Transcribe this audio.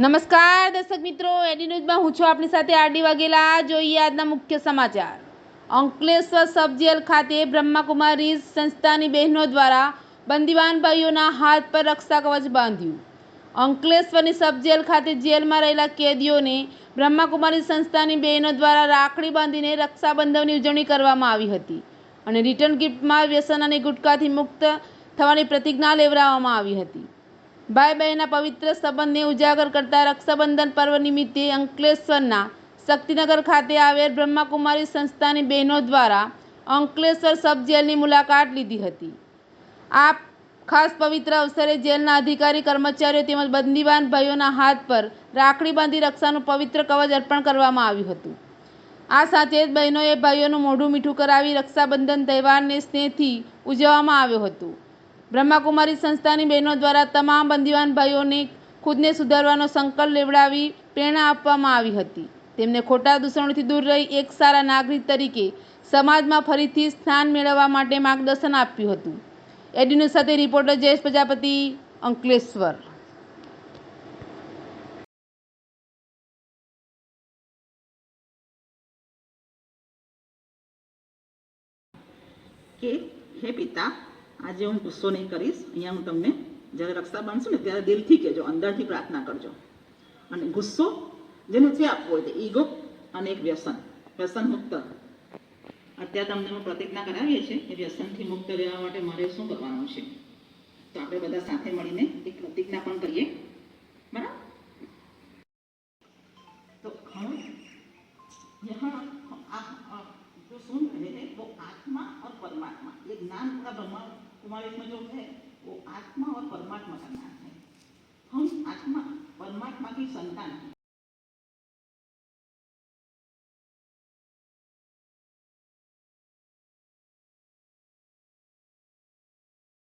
નમસ્કાર, દર્શક મિત્રો. એડી ન્યૂઝમાં હું છું આપની સાથે આરડી વાઘેલા. જોઈએ આજના મુખ્ય સમાચાર. અંકલેશ્વર સબજેલ ખાતે બ્રહ્માકુમારી સંસ્થાની બહેનો દ્વારા બંદીવાન ભાઈઓના હાથ પર રક્ષા કવચ બાંધ્યું. અંકલેશ્વરની સબજેલ ખાતે જેલમાં રહેલા કેદીઓને બ્રહ્માકુમારી સંસ્થાની બહેનો દ્વારા રાખડી બાંધીને રક્ષાબંધનની ઉજવણી કરવામાં આવી હતી અને રિટર્ન ગિફ્ટમાં વ્યસન અને ગુટકાથી મુક્ત થવાની પ્રતિજ્ઞા લેવડાવવામાં આવી હતી. ભાઈ બહેનના પવિત્ર સંબંધને ઉજાગર કરતા રક્ષાબંધન પર્વ નિમિત્તે અંકલેશ્વરના શક્તિનગર ખાતે આવેલ બ્રહ્માકુમારી સંસ્થાની બહેનો દ્વારા અંકલેશ્વર સબ જેલની મુલાકાત લીધી હતી. આ ખાસ પવિત્ર અવસરે જેલના અધિકારી, કર્મચારીઓ તેમજ બંદીવાન ભાઈઓના હાથ પર રાખડી બાંધી રક્ષાનું પવિત્ર કવચ અર્પણ કરવામાં આવ્યું હતું. આ સાથે જ બહેનોએ ભાઈઓનું મોઢું મીઠું કરાવી રક્ષાબંધન તહેવારને સ્નેહથી ઉજવવામાં આવ્યો હતો. બ્રહ્માકુમારી સંસ્થાની બહેનો દ્વારા તમામ બંદીવાન ભાઈઓને ખુદને સુધારવાનો સંકલ્પ લેવડાવી પ્રેરણા આપવામાં આવી હતી. તેમને ખોટા દૂષણોથી દૂર રહી એક સારા નાગરિક તરીકે સમાજમાં ફરીથી સ્થાન મેળવવા માટે માર્ગદર્શન આપ્યું હતું. એડીન્યૂઝ સાથે રિપોર્ટર જયેશ પ્રજાપતિ, અંકલેશ્વર. કે હે પિતા આજે હું ગુસ્સો નહીં કરીશ અહીંયા હું તમને જ્યારે રક્ષા બાંધશું ને ત્યારે દિલથી કહેજો અંદરથી પ્રાર્થના કરજો અને ગુસ્સો જેને જે આપવો હોય તે ઈગો અને એક વ્યસન વ્યસન મુક્ત અત્યારે તમને અમે પ્રતિજ્ઞા કરાવીએ છીએ કે વ્યસનથી મુક્ત રહેવા માટે મારે શું કરવાનું છે તો આપણે બધા સાથે મળીને એક પ્રતિજ્ઞા પણ કરીએ બરાબર તો हम यहाँ आप आप जो सुन रहे हैं वो आत्मा और परमात्मा ये ज्ञान पूरा ब्रह्मा चुमालीस में जो है वो आत्मा और परमात्मा का ज्ञान है हम आत्मा परमात्मा की संतान हैं